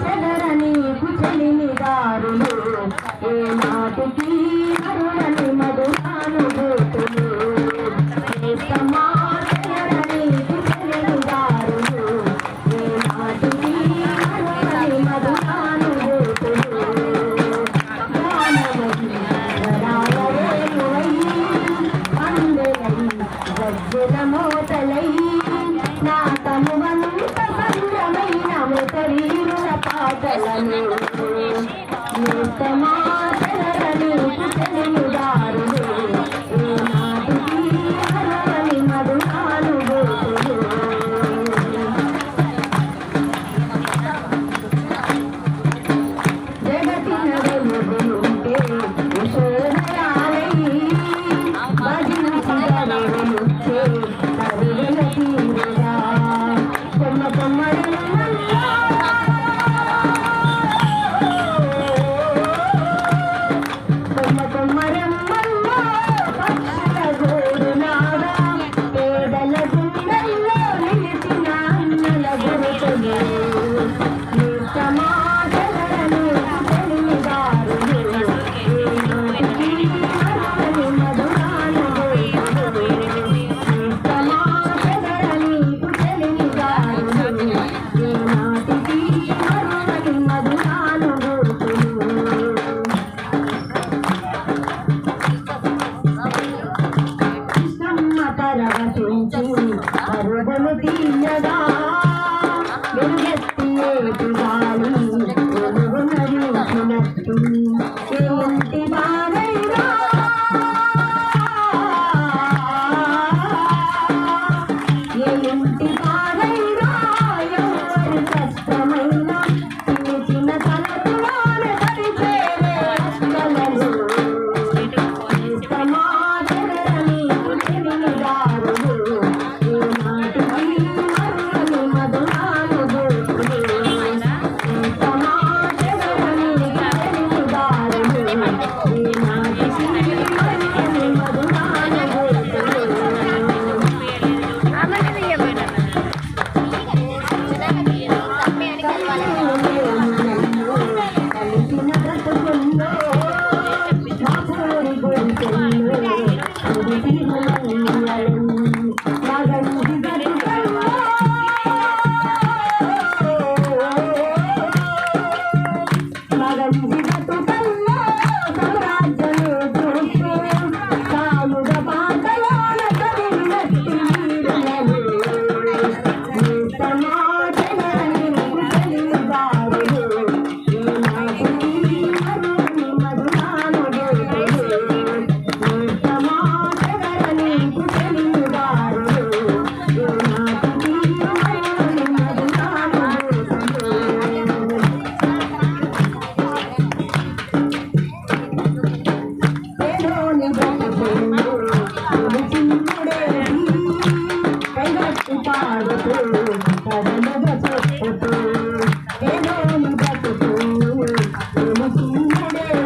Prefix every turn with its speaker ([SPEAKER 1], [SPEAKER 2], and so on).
[SPEAKER 1] చదరని కుచలిని దారులు ఏ నాటికి మాటలను నూత మాటలను పుట్టలను దారులు జగతిన వెలుగులుంటే శోభరాలయ్యి భజన చిరవెలుగులుంటే తరువెల తీరుగా కొమ్మ Kommadi ಅರುಳನು ತಿನ್ನದಾ I'm not going to don't going to do it. I'm. I'm not going